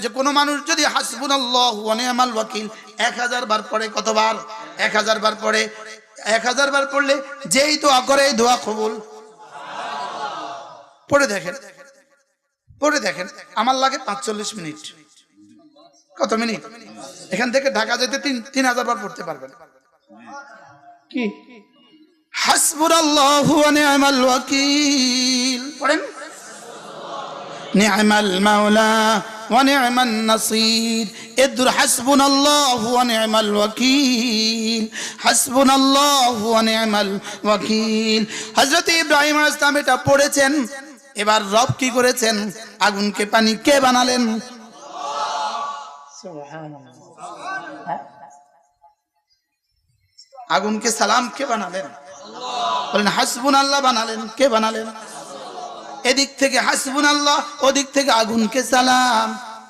যে কোনো মানুষ যদি হাসবুন আল্লাহ ওয়ানিয়ামাল ওয়াকিল এক হাজার বার পড়ে কতবার? এক হাজার বার পড়ে। এক হাজার বার পড়লে যেই দোয়া করে দোয়া কবুল। পড়ে দেখেন। পড়ে দেখেন। আমার লাগে পাঁচচল্লিশ মিনিট। কত মিনিট? এখান থেকে ঢাকা যেতে তিন তিন হাজার বার পড়তে পারবেন। কি? হাসবুর আল্লাহ পড়েন? নি'মাল মাওলা। নি'মান নাসির। এদুর হাসবুনাল্লাহু ওয়া নি'মাল ওয়াকিল। হাসবুনাল্লাহু ওয়া নি'মাল ওয়াকিল। হযরত ইব্রাহিম আলাইহিস সালাম এটা পড়েছেন। এবার রব কি করেছেন? আগুনকে পানি কে বানালেন? আগুনকে সালাম কে বানালেন? বলেন হাসবুন আল্লাহ বানালেন। কে বানালেন? এদিক থেকে হাসবুন আল্লাহ ওদিক থেকে আগুনকে সালাম।